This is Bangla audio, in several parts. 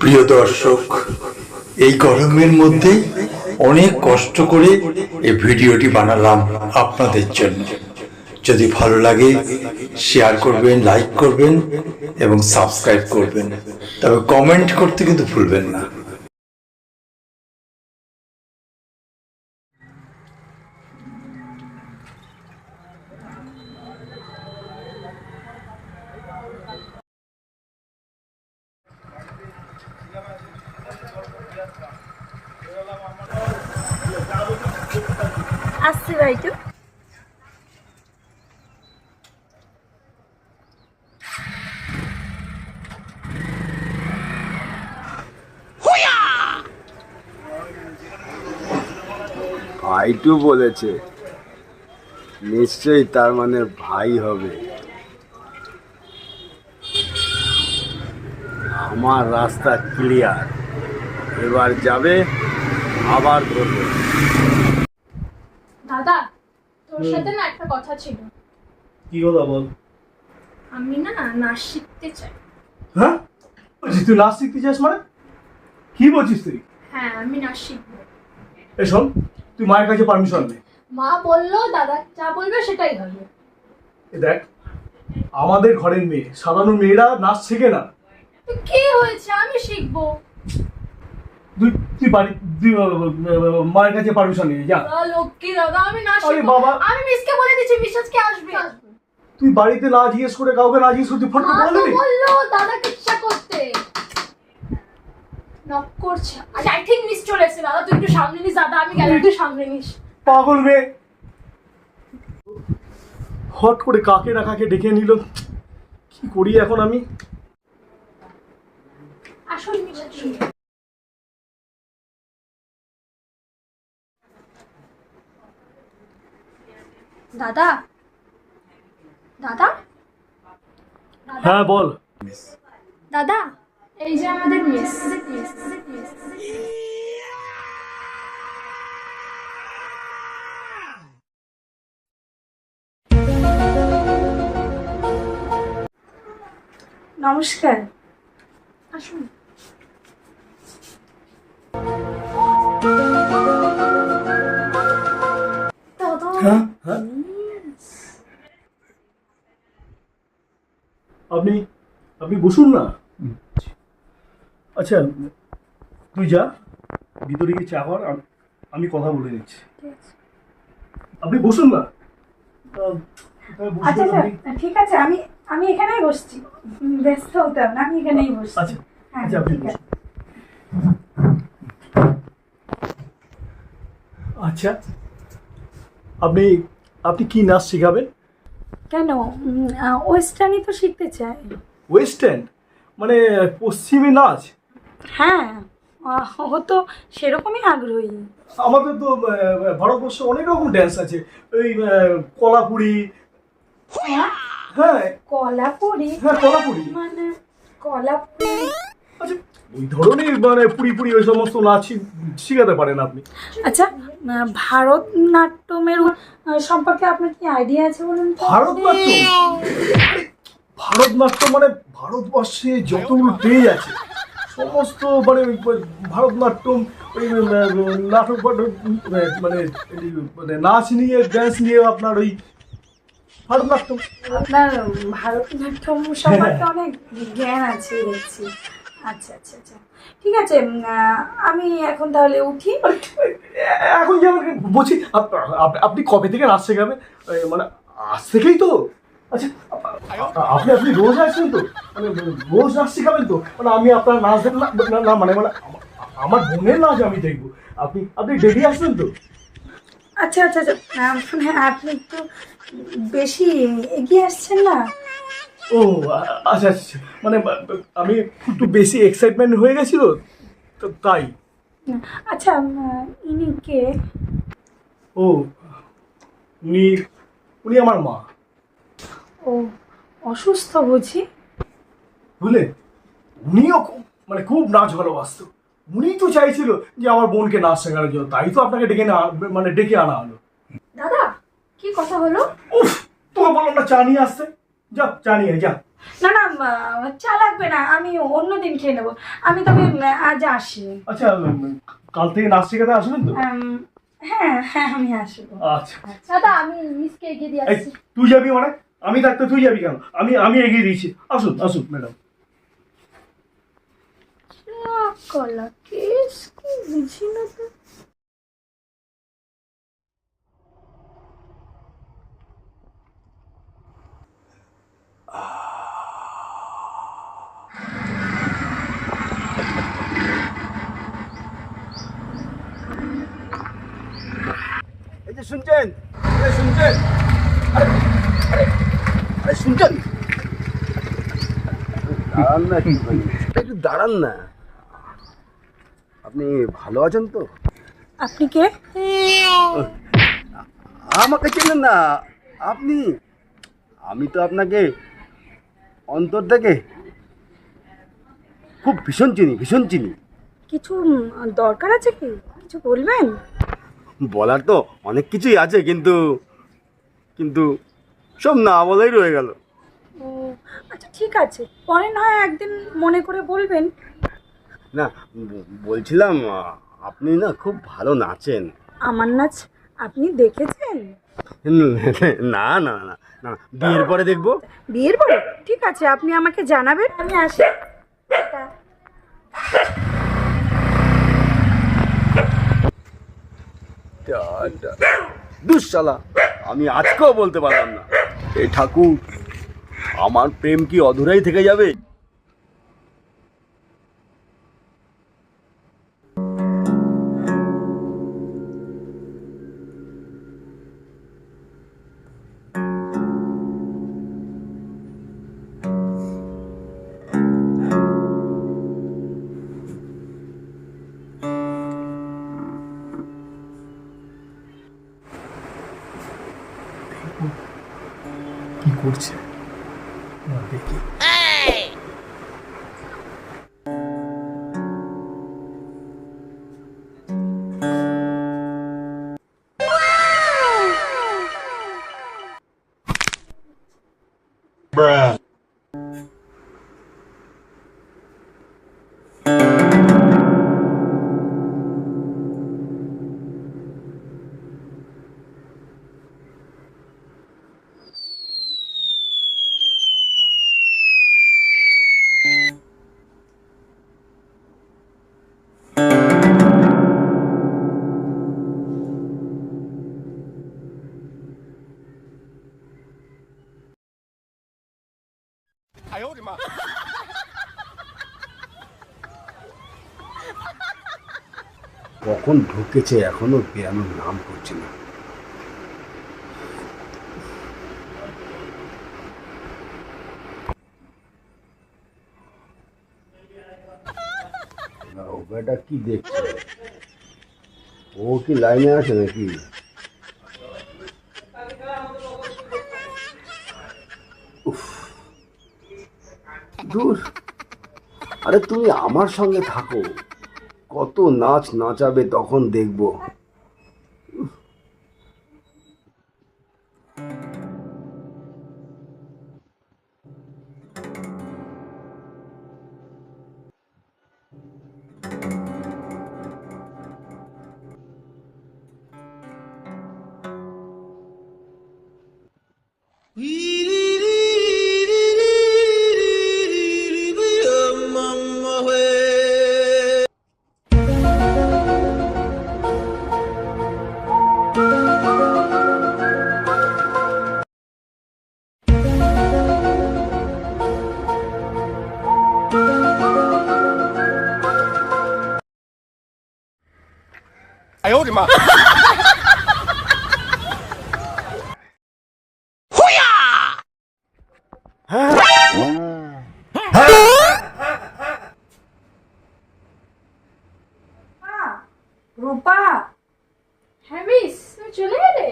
প্রিয় দর্শক, এই গরমের মধ্যে অনেক কষ্ট করে এই ভিডিওটি বানালাম আপনাদের জন্য। যদি ভালো লাগে শেয়ার করবেন লাইক করবেন এবং সাবস্ক্রাইব করবেন। তবে কমেন্ট করতে কিন্তু ভুলবেন না। আসছি ভাইটু ভাইটু বলেছে নিশ্চয়ই তার মানে ভাই হবে। আমার রাস্তা ক্লিয়ার এবার যাবে আবার ধরবে। দাদা তোর সাথে না একটা কথা ছিল। কি কথা বল? আমি না নাচ শিখতে চাই। হ্যাঁ? বলছিস তুই নাচ শিখতে চাস মানে? কি বলছিস তুই? হ্যাঁ আমি নাচ শিখব। এ শোন তুই মায়ের কাছে পারমিশন নে। মা বলল দাদা যা বলবে সেটাই হবে। এ দেখ আমাদের ঘরের মেয়ে সাধারণ মেয়েরা নাচ শেখে না। কি হয়েছে? আমি শিখব। তুই তুই বাড়ি তুই আহ, আহ, মায়ের কাছে পারমিশন নিয়ে যা। দাদা লক্ষ্মী দাদা আমি নাচ আরে বাবা। আমি মিসকে বলে দিচ্ছি মিস আজকে আসবে। তুই বাড়িতে না জিজ্ঞেস করে কাউকে না জিজ্ঞেস করে তুই ফটো বলে দিবি বলল? দাদাকে ইচ্ছা করতে। নক করছে। আচ্ছা আই থিঙ্ক মিস চলে এসেছে দাদা তুই একটু সামনে নিস দাদা আমি গেলে একটু সামনে নিস। পাগল মেয়ে। হট করে কাকে না কাকে ডেকে নিল। কি করি এখন আমি? আসুন মিস দাদা? দাদা? হ্যাঁ বল। দাদা এই যে আমাদের মিস নমস্কার। আসুন। আপনি আপনি বসুন না। আচ্ছা তুই যা ভিতরে গিয়ে চা কর আমি কথা বলে নিচ্ছি। আপনি বসুন না। আচ্ছা আচ্ছা? ঠিক আছে আমি আমি এখানেই বসছি। ব্যস্ত হতে হবে না আমি এখানেই বসছি। আচ্ছা হ্যাঁ আচ্ছা আপনি বসুন আচ্ছা আপনি আপনি কি নাচ শেখাবেন? কেন? ওয়েস্টার্নই তো শিখতে চাই ওয়েস্টার্ন? মানে পশ্চিমী নাচ? হ্যাঁ ও তো সেরকমই আগ্রহী। আমাদের তো ভারতবর্ষে অনেক রকম ড্যান্স আছে। ওই কলাপুরি। হ্যাঁ? হ্যাঁ। কলাপুরি? হ্যাঁ কলাপুরি। মানে কলাপুরি? আচ্ছা ওই ধরনের মানে পুরি পুরি ওই সমস্ত নাচ শিখাতে পারেন আপনি। আচ্ছা আহ, ভারতনাট্যমের সম্পর্কে আপনার কি আইডিয়া আছে বলুন তো? ভারতনাট্যম? আরে, ভারতনাট্যম মানে ভারতবর্ষে যতগুলো স্টেজ আছে সমস্ত মানে ওই ভারতনাট্যম ওই নাটক মানে মানে নাচ নিয়ে ড্যান্স নিয়ে আপনার ওই ভারতনাট্যম। আপনার ভারতনাট্যম সম্পর্কে অনেক জ্ঞান আছে দেখছি। আচ্ছা আচ্ছা আচ্ছা। ঠিক আছে আমি এখন তাহলে উঠি। এখন যেমন বলছি আপ- আপ- আপনি কবে থেকে নাচ শেখাবেন মানে আজ থেকেই তো? আচ্ছা আপ- আপ- আপনি আপনি রোজ আসছেন তো? মানে রোজ নাচ শেখাবেন তো? মানে আমি আপনার নাচ দেখব না মানে মানে আমার বোনের নাচ আমি দেখব। আপনি আপনি ডেলি আসবেন তো? আচ্ছা আচ্ছা আচ্ছা। হ্যাঁ আপনি একটু বেশি এগিয়ে আসছেন না? ও আচ্ছা আচ্ছা মানে বা- বা- আমি একটু বেশি এক্সাইটমেন্ট হয়ে গেছিল? তো তাই। আচ্ছা ইনি কে? ও উনি উনি আমার মা। ও অসুস্থ বুঝি? বুঝলেন উনিও খুব মানে খুব নাচ ভালোবাসতো। উনি তো চাইছিল যে আমার বোনকে নাচ শেখানোর জন্য। তাই তো আপনাকে ডেকে না মানে ডেকে আনা হলো। দাদা কি কথা হলো? উফ তোকে বললাম না চা নিয়ে আসতে। যা চা নিয়ে যা। না না চা লাগবে না আমি অন্য দিন খেয়ে নেব। আমি তবে আজ আসি। আচ্ছা কাল থেকে নাচ শেখাতে আসবেন তো? হ্যাঁ হ্যাঁ আমি আসব। আচ্ছা। দাদা আমি মিসকে এগিয়ে দিয়ে আসছি। তুই যাবি মানে? আমি থাকতে তুই যাবি কেন? আমি আমি এগিয়ে দিয়েছি। আসুন আসুন ম্যাডাম। কলা কেস কি বুঝি না তো এই যে শুনছেন আরে শুনছেন আরে আরে আরে শুনছেন? দাঁড়ান না একটু দাঁড়ান না। আপনি ভালো আছেন তো? আপনি কে? আমাকে চেনেন না। আপনি? আমি তো আপনাকে অন্তর থেকে খুব ভীষণ চিনি ভীষণ চিনি। কিছু দরকার আছে কি? কিছু বলবেন? বলার তো অনেক কিছুই আছে কিন্তু কিন্তু সব না বলাই রয়ে গেল। ও আচ্ছা ঠিক আছে। পরে না হয় একদিন মনে করে বলবেন। না বলছিলাম আপনি না খুব ভালো নাচেন। আমার নাচ আপনি দেখেছেন? না না না না বিয়ের পরে দেখব। বিয়ের পরে? ঠিক আছে আপনি আমাকে জানাবেন। আমি আসি। দুঃশালা আমি আজকেও বলতে পারলাম না। ঠাকুর আমার প্রেম কি অধুরাই থেকে যাবে? কি কখন ঢুকেছে এখনও বেরানোর নাম করছে না। ওটা কি দেখছে? ও কি লাইনে আছে নাকি? আরে তুমি আমার সঙ্গে থাকো। কত নাচ নাচাবে তখন দেখব। আহ, হ্যাঁ মিস তুমি চলে গেলে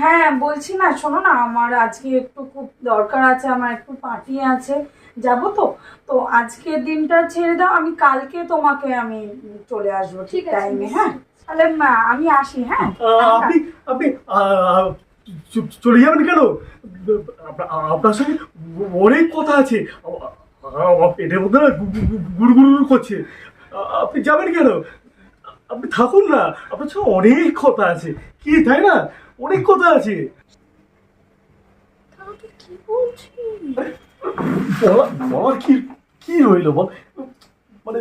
হ্যাঁ বলছি না শোনো না আমার আজকে একটু খুব দরকার আছে আমার একটু পার্টি আছে যাব তো। তো আজকের দিনটা ছেড়ে দাও আমি কালকে তোমাকে আমি চলে আসব ঠিক টাইমে হ্যাঁ? তাহলে আমি আসি হ্যাঁ? আপনি আপনি আহ, চলে যাবেন কেন? আপনার সঙ্গে অনেক কথা আছে। পেটের মধ্যে না গুড় গুড় করছে। আপনি যাবেন কেন? আপনি থাকুন না। আপনার সঙ্গে অনেক কথা আছে। কি তাই না? অনেক কথা আছে। বলার কি কি রইল বল? মানে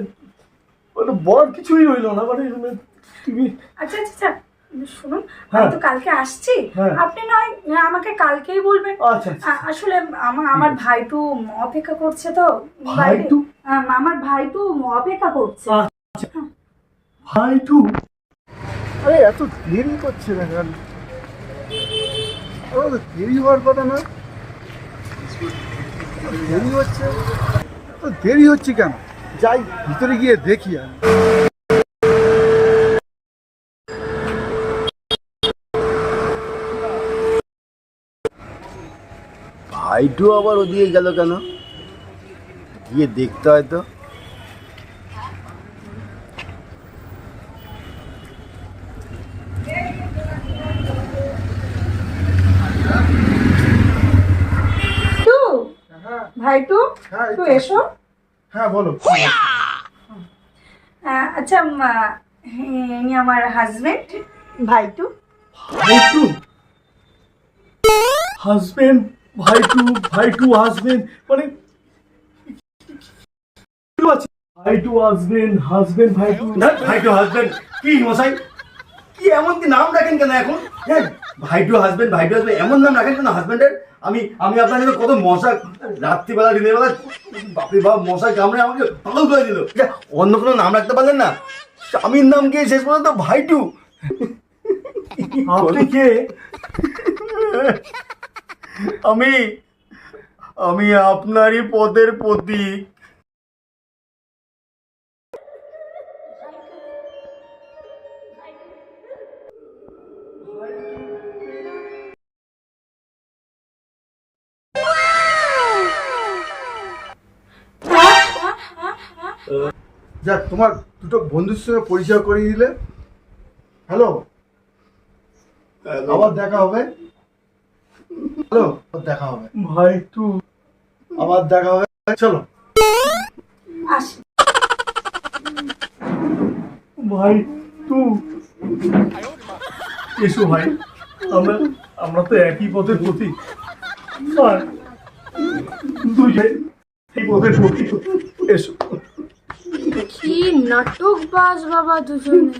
মানে বলার কিছুই রইল না। মানে মানে তুমি আচ্ছা আচ্ছা শুনুন। আমি তো কালকে আসছি। আপনি নয় আমাকে কালকেই বলবেন। আ- আসলে আমার আমার ভাইটু অপেক্ষা করছে তো। ভাইটু? আমার ভাইটু অপেক্ষা করছে। ভাই আরে এত দেরি করছে না কেন? আরে দেরি হওয়ার কথা না। দেরি হচ্ছে? দেরি হচ্ছে কেন? যাই ভিতরে গিয়ে দেখি আমি। ভাইটু আবার ওদিকে গেল কেন? গিয়ে দেখতে হয় তো। টু ভাইটু? হ্যাঁ, একটু এসো। হ্যাঁ বলো। আচ্ছা ইনি আমার হাজবেন্ড ভাইটু? ভাই টু হাজবেন্ড ভাই টু ভাই টু হাজবেন্ড মানে ভাই টু হাজবেন্ড হাজবেন্ড ভাই টু না ভাই টু হাজবেন্ড কি মশাই? কি এমন কি নাম রাখেন কেন এখন? হ্যাঁ ভাই টু হাজবেন্ড ভাই টু হাজবেন্ড এমন নাম রাখেন কেন হাজবেন্ডের আমি আমি আপনার জন্য কত মশা রাত্রিবেলা দিনের বেলা বাপরে বাপ মশা কামড়ে আমাকে পাগল করে দিল। অন্য কোনো নাম রাখতে পারলেন না? স্বামীর নাম কি শেষ পর্যন্ত ভাই টু? আপনি কে? আমি আমি আপনারই পদের প্রতীক। যাক তোমার দুটো বন্ধুর সঙ্গে পরিচয় করিয়ে দিলে। হ্যালো আবার দেখা হবে। হ্যালো দেখা হবে। ভাই টু আবার দেখা হবে। চলো। ভাই টু এসো ভাই। আমরা আমরা তো একই পথের প্রতীক আর দুইটাই এই পথের প্রতীক এসো। কি নাটক বাজ বাবা দুজনে।